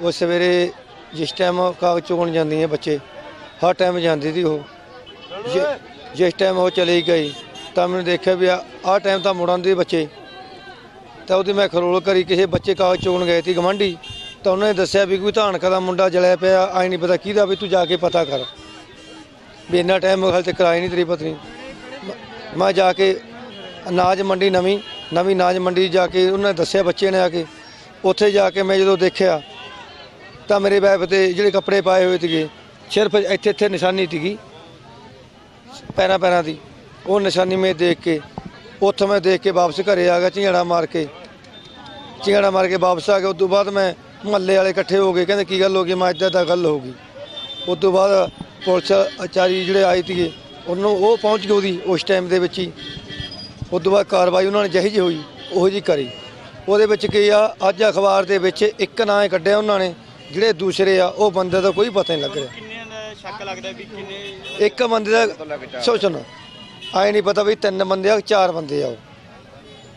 ਉਹ ਸਵੇਰੇ ਜਿਸ ਟਾਈਮ ਕਾਗਜ਼ ਜਾਂਦੀ ਹੈ ਬੱਚੇ, ਹਰ ਟਾਈਮ ਜਾਂਦੀ ਸੀ ਉਹ। ਜਿ- ਜਿਸ ਟਾਈਮ ਉਹ ਚਲੀ ਗਈ, ਤਾਂ ਮੈਨੂੰ ਦੇਖਿਆ ਵੀ ਆਹ ਟਾਈਮ ਤਾਂ ਮੁੜਨ ਦੇ ਬੱਚੇ। ਤਾਂ ਉਹਦੀ ਮੈਂ ਖਰੋਲ ਕਰੀ, ਕਿਸੇ ਬੱਚੇ ਕਾਗਜ਼ ਚੋਣ ਗਏ ਸੀ ਗਵੰਡੀ ਤਾਂ ਉਹਨਾਂ ਨੇ ਦੱਸਿਆ ਵੀ ਕੋਈ ਧਾਨਕਾ ਦਾ ਮੁੰਡਾ ਜਲਿਆ ਪਿਆ ਆਈ ਨਹੀਂ ਪਤਾ ਕਿਹਦਾ, ਵੀ ਤੂੰ ਜਾ ਕੇ ਪਤਾ ਕਰ। ਵੀ ਇੰਨਾ ਟਾਈਮ ਹਾਲੇ ਤੱਕ ਆਈ ਨਹੀਂ ਤੇਰੀ ਪਤਨੀ। ਮ- ਮੈਂ ਜਾ ਕੇ ਅਨਾਜ ਮੰਡੀ ਨਵੀਂ ਨਵੀਂ ਅਨਾਜ ਮੰਡੀ ਜਾ ਕੇ ਉਹਨਾਂ ਨੇ ਦੱਸਿਆ ਬੱਚੇ ਨੇ ਆ ਕੇ। ਉੱਥੇ ਜਾ ਕੇ ਮੈਂ ਜਦੋਂ ਦੇਖਿਆ ਤਾਂ ਮੇਰੇ ਬੈਬ ਤੇ ਜਿਹੜੇ ਕੱਪੜੇ ਪਾਏ ਹੋਏ ਸੀਗੇ, ਸਿਰਫ ਇੱਥੇ ਇੱਥੇ ਨਿਸ਼ਾਨੀ ਸੀਗੀ, ਪੈਰਾਂ ਪੈਰਾਂ ਦੀ। ਉਹ ਨਿਸ਼ਾਨੀ ਮੈਂ ਦੇਖ ਕੇ, ਉੱਥੋਂ ਮੈਂ ਦੇਖ ਕੇ ਵਾਪਸ ਘਰੇ ਆ ਗਿਆ, ਝਿੰਗੜਾ ਮਾਰ ਕੇ। ਝਿੰਗੜਾ ਮਾਰ ਕੇ ਵਾਪਸ ਆ ਗਿਆ ਉਸ ਤੋਂ ਬਾਅਦ ਮੈਂ ਮਹੱਲੇ ਵਾਲੇ ਇਕੱਠੇ ਹੋ ਗਏ, ਕਹਿੰਦੇ ਕੀ ਗੱਲ ਹੋ ਗਈ? ਮੈਂ ਇੱਦਾਂ ਦਾ ਗੱਲ ਹੋ ਗਈ। ਉਸ ਤੋਂ ਬਾਅਦ ਪੁਲਿਸ ਅਚਾਰੀ ਜਿਹੜੇ ਆਏ ਸੀਗੇ, ਉਹਨੂੰ ਉਹ ਪਹੁੰਚ ਗਈ ਉਹਦੀ ਉਸ ਟਾਈਮ ਦੇ ਵਿੱਚ ਹੀ। ਉਸ ਤੋਂ ਬਾਅਦ ਕਾਰਵਾਈ ਉਹਨਾਂ ਨੇ ਜਿਹੀ ਜਿਹੀ ਹੋਈ, ਉਹੋ ਜੀ ਕਰੀ। ਉਹਦੇ ਵਿੱਚ ਕੀ ਆ, ਅੱਜ ਅਖਬਾਰ ਦੇ ਵਿੱਚ ਇੱਕ ਨਾਂ ਕੱਢਿਆ ਉਹਨਾਂ ਨੇ। ਜਿਹੜੇ ਦੂਸਰੇ ਆ ਉਹ ਬੰਦੇ ਦਾ ਕੋਈ ਪਤਾ ਨਹੀਂ ਲੱਗ ਰਿਹਾ। ਕਿੰਨੇ ਦਾ ਸ਼ੱਕ ਲੱਗਦਾ ਵੀ ਕਿੰਨੇ ਇੱਕ ਬੰਦੇ ਦਾ ਸੋਚਣ ਆਏ ਨਹੀਂ ਪਤਾ ਵੀ ਤਿੰਨ ਬੰਦੇ ਆ ਚਾਰ ਬੰਦੇ ਆ ਉਹ।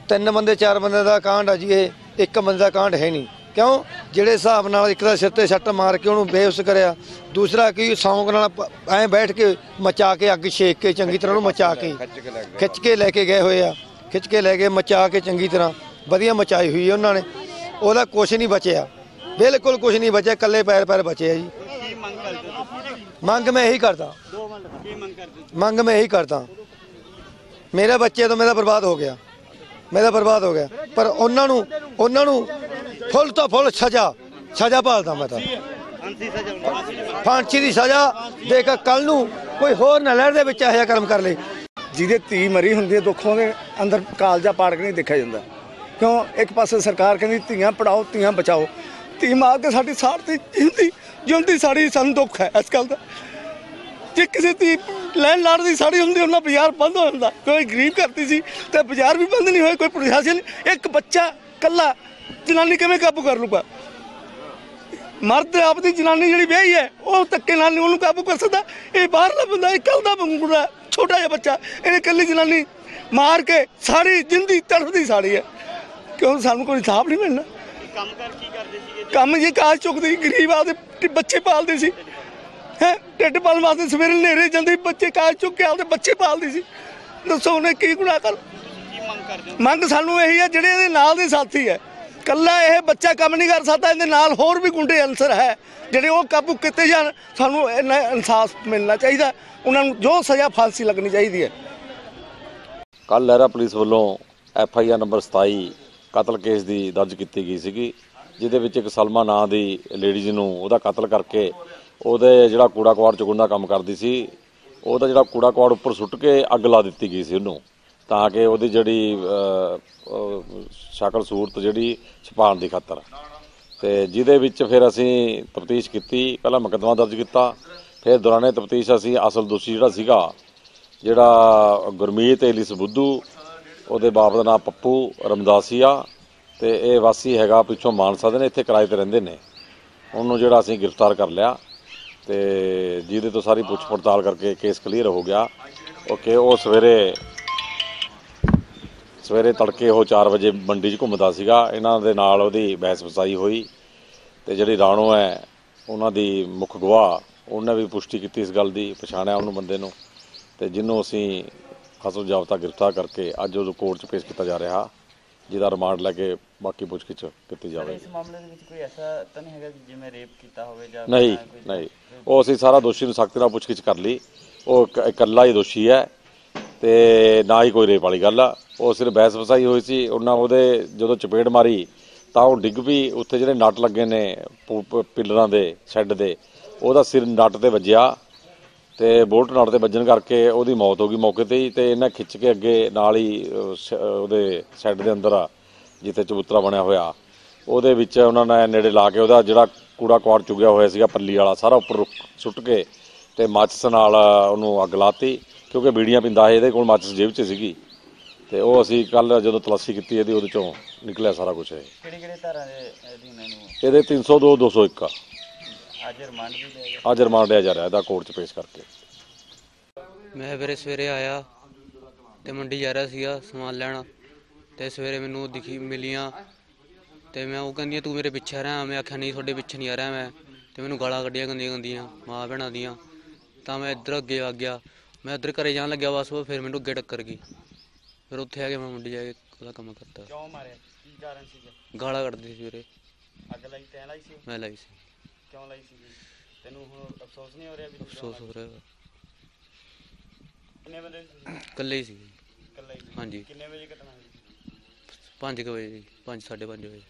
ਤਿੰਨ ਬੰਦੇ ਚਾਰ ਬੰਦੇ ਦਾ ਕਾਂਡ ਆ ਜੀ ਇਹ ਇੱਕ ਬੰਦੇ ਦਾ ਕਾਂਡ ਹੈ ਨਹੀਂ ਕਿਉਂ? ਜਿਹੜੇ ਹਿਸਾਬ ਨਾਲ ਇੱਕ ਦਾ ਸਿਰ ਤੇ ਸੱਟ ਮਾਰ ਕੇ ਉਹਨੂੰ ਬੇਹੋਸ਼ ਕਰਿਆ ਦੂਸਰਾ ਕੀ ਸੌਂਕ ਨਾਲ ਐਂ ਬੈਠ ਕੇ ਮਚਾ ਕੇ ਅੱਗ ਛੇਕ ਕੇ ਚੰਗੀ ਤਰ੍ਹਾਂ ਉਹਨੂੰ ਮਚਾ ਕੇ ਖਿੱਚ ਕੇ ਲੈ ਕੇ ਗਏ ਹੋਏ ਆ। ਖਿੱਚ ਕੇ ਲੈ ਕੇ ਮਚਾ ਕੇ ਚੰਗੀ ਤਰ੍ਹਾਂ। ਵਧੀਆ ਮਚਾਈ ਹੋਈ ਉਹਨਾਂ ਨੇ। ਉਹਦਾ ਕੁਝ ਨਹੀਂ ਬਚਿਆ। ਬਿਲਕੁਲ ਕੁਝ ਨਹੀਂ ਬਚਿਆ ਇਕੱਲੇ ਪੈਰ ਪੈਰ ਬਚੇ ਆ ਜੀ। ਕੀ ਮੰਗ ਕਰਦੇ ਹੋ ਮੰਗ ਮੈਂ ਇਹੀ ਕਰਦਾ। ਕੀ ਮੰਗ ਕਰਦੇ ਹੋ? ਮੰਗ ਮੈਂ ਇਹੀ ਕਰਦਾ। ਮੇਰੇ ਬੱਚੇ ਤੋਂ ਮੇਰਾ ਬਰਬਾਦ ਹੋ ਗਿਆ। ਮੇਰਾ ਬਰਬਾਦ ਹੋ ਗਿਆ। ਪਰ ਉਹਨਾਂ ਨੂੰ ਉਹਨਾਂ ਨੂੰ ਫੁੱਲ ਤੋਂ ਫੁੱਲ ਸਜ਼ਾ ਸਜ਼ਾ ਭਾਲਦਾ ਮੈਂ ਤਾਂ। ਫਾਂਸੀ ਸਜ਼ਾ ਦੀ ਮੰਗ। ਫਾਂਸੀ ਦੀ ਸਜ਼ਾ ਦੇ ਕੇ ਕੱਲ ਨੂੰ ਕੋਈ ਹੋਰ ਨਾ ਲਹਿਰ ਦੇ ਵਿੱਚ ਇਹੋ ਜਿਹਾ ਕਰਮ ਕਰ ਲੇ। ਜਿਹਦੇ ਧੀ ਮਰੀ ਹੁੰਦੀ ਹੈ ਦੁੱਖੋਂ ਦੇ ਅੰਦਰ ਕਾਲਜਾ ਪਾੜ ਕੇ ਨਹੀਂ ਦੇਖਿਆ ਜਾਂਦਾ। ਕਿਉਂ? ਇੱਕ ਪਾਸੇ ਸਰਕਾਰ ਕਹਿੰਦੀ ਧੀਆਂ ਪੜਾਓ ਧੀਆਂ ਬਚਾਓ। ਧੀ ਮਾਰ ਕੇ ਸਾਡੀ ਸਾਰਤੀ ਤੇ ਜਿੰਦੀ ਜਿਉਂਦੀ ਸਾੜੀ ਸਾਨੂੰ ਦੁੱਖ ਹੈ ਇਸ ਗੱਲ ਦਾ। ਜੇ ਕਿਸੇ ਦੀ ਲੈਣ ਲਾੜ ਦੀ ਸਾੜੀ ਹੁੰਦੀ, ਉਹਨਾਂ ਬਾਜ਼ਾਰ ਬੰਦ ਹੋ ਜਾਂਦਾ। ਕੋਈ ਗਰੀਬ ਕਰਤੀ ਸੀ ਤੇ ਬਾਜ਼ਾਰ ਵੀ ਬੰਦ ਨਹੀਂ ਹੋਏ, ਕੋਈ ਪ੍ਰਸ਼ਾਸਨ ਇੱਕ ਬੱਚਾ ਕੱਲਾ ਜਨਾਨੀ ਕਿਵੇਂ ਕਾਬੂ ਕਰ ਲੂਗਾ ਮਰਦ ਆਪਦੀ ਜਨਾਨੀ ਜਿਹੜੀ ਵਿਆਹੀ ਹੈ, ਉਹ ਧੱਕੇ ਨਾਲ ਨਹੀਂ ਉਹਨੂੰ ਕਾਬੂ ਕਰ ਸਕਦਾ। ਇਹ ਬਾਹਰਲਾ ਬੰਦਾ, ਇਹ ਕੱਲ ਦਾ ਮੁੰਡਾ ਛੋਟਾ ਜਿਹਾ ਬੱਚਾ। ਇਹਨੇ ਕੱਲੀ ਜਨਾਨੀ ਮਾਰ ਕੇ ਸਾਰੀ ਜਿੰਦੀ ਤੜਫਦੀ ਸਾੜੀ ਹੈ। ਕਿਉਂ? ਸਾਨੂੰ ਕੋਈ ਇਨਸਾਫ ਨਹੀਂ ਮਿਲਣਾ। ਕੰਮ ਕਰ ਕੀ ਕਰਦੇ ਸੀਗੇ ਕੰਮ ਜੀ ਕਾਜ ਚੁੱਕਦੀ ਗਰੀਬ ਆਪਦੇ ਟ- ਬੱਚੇ ਪਾਲਦੇ ਸੀ। ਹੈ ਢਿੱਡ ਪਾਲਣ ਵਾਸਤੇ ਸਵੇਰੇ ਨੇਰੇ ਜਾਂਦੀ ਬੱਚੇ ਕਾਜ ਚੁੱਕ ਕੇ ਆਪਦੇ ਬੱਚੇ ਪਾਲਦੀ ਸੀ। ਦੱਸੋ ਉਹਨੇ ਕੀ ਗੁਨਾਹ ਕਰ ਕੀ ਮੰਗ ਕਰਦੇ ਹੋ? ਮੰਗ ਸਾਨੂੰ ਇਹੀ ਹੈ ਜਿਹੜੇ ਇਹਦੇ ਨਾਲ ਦੇ ਸਾਥੀ ਹੈ ਕੱਲਾ ਇਹ ਬੱਚਾ ਕੰਮ ਨਹੀਂ ਕਰ ਸਕਦਾ ਇਹਦੇ ਨਾਲ ਹੋਰ ਵੀ ਗੁੰਡੇ ਅਨਸਰ ਹੈ ਜਿਹੜੇ ਉਹ ਕਾਬੂ ਕੀਤੇ ਜਾਣ ਸਾਨੂੰ ਇਹਨਾਂ ਇਨਸਾਫ ਮਿਲਣਾ ਚਾਹੀਦਾ ਉਹਨਾਂ ਨੂੰ ਜੋ ਸਜ਼ਾ ਫਾਂਸੀ ਲੱਗਣੀ ਚਾਹੀਦੀ ਹੈ। ਕੱਲ ਲਹਿਰਾ ਪੁਲਿਸ ਵੱਲੋਂ ਐਫ ਆਈ ਆਰ ਨੰਬਰ 27 ਕਤਲ ਕੇਸ ਦੀ ਦਰਜ ਕੀਤੀ ਗਈ ਸੀਗੀ, ਜਿਹਦੇ ਵਿੱਚ ਇੱਕ ਸਲਮਾ ਨਾਂ ਦੀ ਲੇਡੀਜ਼ ਨੂੰ ਉਹਦਾ ਕਤਲ ਕਰਕੇ ਉਹਦੇ ਜਿਹੜਾ ਕੂੜਾ ਕਵਾੜ ਚੁਗਣ ਦਾ ਕੰਮ ਕਰਦੀ ਸੀ, ਉਹਦਾ ਜਿਹੜਾ ਕੂੜਾ ਕਵਾੜ ਉੱਪਰ ਸੁੱਟ ਕੇ ਅੱਗ ਲਾ ਦਿੱਤੀ ਗਈ ਸੀ ਉਹਨੂੰ, ਤਾਂ ਕਿ ਉਹਦੀ ਜਿਹੜੀ ਸ਼ਕਲ ਸੂਰਤ ਜਿਹੜੀ ਛਪਾਉਣ ਦੀ ਖਾਤਰ। ਤੇ ਜਿਹਦੇ ਵਿੱਚ ਫਿਰ ਅਸੀਂ ਤਫਤੀਸ਼ ਕੀਤੀ, ਪਹਿਲਾਂ ਮੁਕੱਦਮਾ ਦਰਜ ਕੀਤਾ, ਫਿਰ ਦੌਰਾਨੇ ਤਫਤੀਸ਼ ਅਸੀਂ ਅਸਲ ਦੋਸ਼ੀ ਜਿਹੜਾ ਸੀਗਾ, ਜਿਹੜਾ ਗੁਰਮੀਤ ਏਲਿਸ ਬੁੱਧੂ ਉਹਦੇ ਬਾਪ ਦਾ ਨਾਮ ਪੱਪੂ ਰਮਦਾਸੀਆ ਤੇ ਇਹ ਵਾਸੀ ਹੈਗਾ ਪਿੱਛੋਂ ਮਾਨਸਾ ਦੇ ਨੇ, ਇੱਥੇ ਕਿਰਾਏ ਤੇ ਰਹਿੰਦੇ ਨੇ। ਉਹਨੂੰ ਜਿਹੜਾ ਅਸੀਂ ਗ੍ਰਿਫਤਾਰ ਕਰ ਲਿਆ ਤੇ ਜਿਹਦੇ ਤੋਂ ਸਾਰੀ ਪੁੱਛ ਪੜਤਾਲ ਕਰਕੇ ਕੇਸ ਕਲੀਅਰ ਹੋ ਗਿਆ। ਓਕੇ, ਉਹ ਸਵੇਰੇ ਸਵੇਰੇ ਤੜਕੇ ਉਹ 4 ਵਜੇ ਮੰਡੀ 'ਚ ਘੁੰਮਦਾ ਸੀਗਾ। ਇਹਨਾਂ ਦੇ ਨਾਲ ਉਹਦੀ ਬਹਿਸ ਵਸਾਈ ਹੋਈ ਤੇ ਜਿਹੜੀ ਰਾਣੋ ਹੈ, ਉਹਨਾਂ ਦੀ ਮੁੱਖ ਗਵਾਹ, ਉਹਨੇ ਵੀ ਪੁਸ਼ਟੀ ਕੀਤੀ ਇਸ ਗੱਲ ਦੀ, ਪਛਾਣਿਆ ਉਹਨੂੰ ਬੰਦੇ ਨੂੰ। ਤੇ ਜਿਹਨੂੰ ਅਸੀਂ ਅਸਲ ਜਾਬਤਾ ਗ੍ਰਿਫਤਾਰ ਕਰਕੇ ਅੱਜ ਉਹ ਕੋਰਟ 'ਚ ਪੇਸ਼ ਕੀਤਾ ਜਾ ਰਿਹਾ ਜਿਹਦਾ ਰਿਮਾਂਡ ਲੈ ਕੇ ਬਾਕੀ ਪੁੱਛਗਿੱਛ ਕੀਤੀ ਜਾਵੇਗੀ। ਇਸ ਮਾਮਲੇ ਦੇ ਵਿੱਚ ਕੋਈ ਐਸਾ ਤਾਂ ਨਹੀਂ ਹੈਗਾ ਜਿਵੇਂ ਰੇਪ ਕੀਤਾ ਹੋਵੇ ਜਾਂ ਨਹੀਂ ਨਹੀਂ। ਉਹ ਅਸੀਂ ਸਾਰਾ ਦੋਸ਼ੀ ਨੂੰ ਸਖਤੀ ਨਾਲ ਪੁੱਛਗਿੱਛ ਕਰ ਲਈ। ਉਹ ਇੱਕ- ਇਕੱਲਾ ਹੀ ਦੋਸ਼ੀ ਹੈ ਤੇ ਨਾ ਹੀ ਕੋਈ ਰੇਪ ਵਾਲੀ ਗੱਲ ਆ। ਉਹ ਸਿਰਫ ਬਹਿਸ ਵਸਾਈ ਹੋਈ ਸੀ ਉਹਨਾਂ ਉਹਦੇ ਜਦੋਂ ਚਪੇੜ ਮਾਰੀ ਤਾਂ ਉਹ ਡਿੱਗ ਵੀ ਉੱਥੇ ਜਿਹੜੇ ਨਟ ਲੱਗੇ ਨੇ ਪਿੱਲਰਾਂ ਦੇ ਸ਼ੈੱਡ ਦੇ ਉਹਦਾ ਸਿਰ ਨਟ ਤੇ ਵੱਜਿਆ। ਤੇ ਬੋਲਟ ਨਟ ਤੇ ਵੱਜਣ ਕਰਕੇ ਉਹਦੀ ਮੌਤ ਹੋ ਗਈ ਮੌਕੇ ਤੇ ਹੀ ਤੇ ਇਹਨਾਂ ਖਿੱਚ ਕੇ ਅੱਗੇ ਨਾਲ ਹੀ ਸ਼- ਉਹਦੇ ਸ਼ੈੱਡ ਦੇ ਅੰਦਰ ਜਿੱਥੇ ਚਬੂਤਰਾ ਬਣਿਆ ਹੋਇਆ। ਉਹਦੇ ਵਿੱਚ ਉਹਨਾਂ ਨੇ ਨੇੜੇ ਲਾ ਕੇ ਉਹਦਾ ਜਿਹੜਾ ਕੂੜਾ ਕੁਆੜ ਚੁਗਿਆ ਹੋਇਆ ਸੀਗਾ ਪੱਲੀ ਵਾਲਾ ਸਾਰਾ ਉੱਪਰ ਰੁੱਕ- ਸੁੱਟ ਕੇ ਤੇ ਮਾਚਿਸ ਨਾਲ ਉਹਨੂੰ ਅੱਗ ਲਾਤੀ ਕਿਉਂਕਿ ਬੀੜੀਆਂ ਪਿੰਦਾ ਇਹਦੇ ਕੋਲ ਮਾਚਿਸ ਜੇਬ 'ਚ ਸੀਗੀ। ਤੇ ਉਹ ਅਸੀਂ ਕੱਲ ਜਦੋਂ ਤਲਾਸ਼ੀ ਕੀਤੀ ਇਹਦੀ ਉਹਦੇ ਚੋਂ ਨਿਕਲਿਆ ਸਾਰਾ ਕੁਝ ਇਹ। ਕਿਹੜੇ ਕਿਹੜੇ ਧਾਰਾ ਦੇ ਅਧੀਨ ਇਹਨੂੰ ਇਹਦੇ 302 201 ਅੱਜ ਰਿਮਾਂਡ ਵੀ ਲਿਆ ਅੱਜ ਰਿਮਾਂਡ ਲਿਆ ਜਾ। ਰਿਹਾ ਇਹਦਾ ਕੋਰਟ 'ਚ ਪੇਸ਼ ਕਰਕੇ। ਮੈਂ ਵੀਰੇ ਸਵੇਰੇ ਆਇਆ ਤੇ ਮੰਡੀ ਜਾ ਰਿਹਾ ਸੀਗਾ ਸਮਾਨ ਲੈਣ ਤੇ ਸਵੇਰੇ ਮੈਨੂੰ ਦਿਖੀ ਮਿਲੀਆਂ ਤੇ ਮੈਂ ਉਹ ਕਹਿੰਦੀ ਤੂੰ ਮੇਰੇ ਪਿੱਛੇ ਰਿਹਾ। ਮੈਂ ਆਖਿਆ ਨਹੀਂ ਤੁਹਾਡੇ ਪਿੱਛੇ ਨਹੀਂ ਆ ਰਿਹਾ ਮੈਂ। ਤੇ ਮੈਨੂੰ ਗਾਲਾਂ ਕੱਢੀਆਂ ਗੰਦੀਆਂ ਗੰਦੀਆਂ ਮਾਂ ਭੈਣਾਂ ਦੀਆਂ। ਤਾਂ ਮੈਂ ਇੱਧਰ ਅੱਗੇ ਆ ਗਿਆ। ਮੈਂ ਇੱਧਰ ਘਰੇ ਜਾਣ ਲੱਗਿਆ ਬਸ ਉਹ ਫਿਰ ਮੈਨੂੰ ਅੱਗੇ ਟੱਕਰ ਗਈ। ਫਿਰ ਉੱਥੇ ਆ ਕੇ ਮੈਂ ਮੁੰਡੀ ਜਾ ਕੇ ਉਹਦਾ ਕੰਮ ਕਰਤਾ। ਕਿਉਂ ਮਾਰਿਆ? ਕੀ ਕਾਰਨ ਸੀਗਾ? ਗਾਲਾਂ ਕੱਢਦੀ ਸੀ ਵੀਰੇ। ਅੱਗ ਲਾਈ ਤੈਂ ਲਾਈ ਸੀ? ਮੈਂ ਲਾਈ ਸੀ। ਕਿਉਂ ਲਾਈ ਸੀ ਤੈਨੂੰ ਹੁਣ ਅਫਸੋਸ ਨਹੀਂ ਹੋ ਰਿਹਾ ਵੀ ਤੂੰ ਕਿਉਂ ਅਫਸੋਸ ਹੋ ਰਿਹਾ ਵਾ। ਕਿੰਨੇ ਬੰਦੇ ਸੀ? ਇਕੱਲੇ ਹੀ ਸੀ ਇਕੱਲਾ ਹੀ ਸੀ? ਹਾਂਜੀ ਕਿੰਨੇ ਵਜੇ ਘਟਨਾ ਹੋਈ 5 ਵਜੇ 5 5:30 ਵਜੇ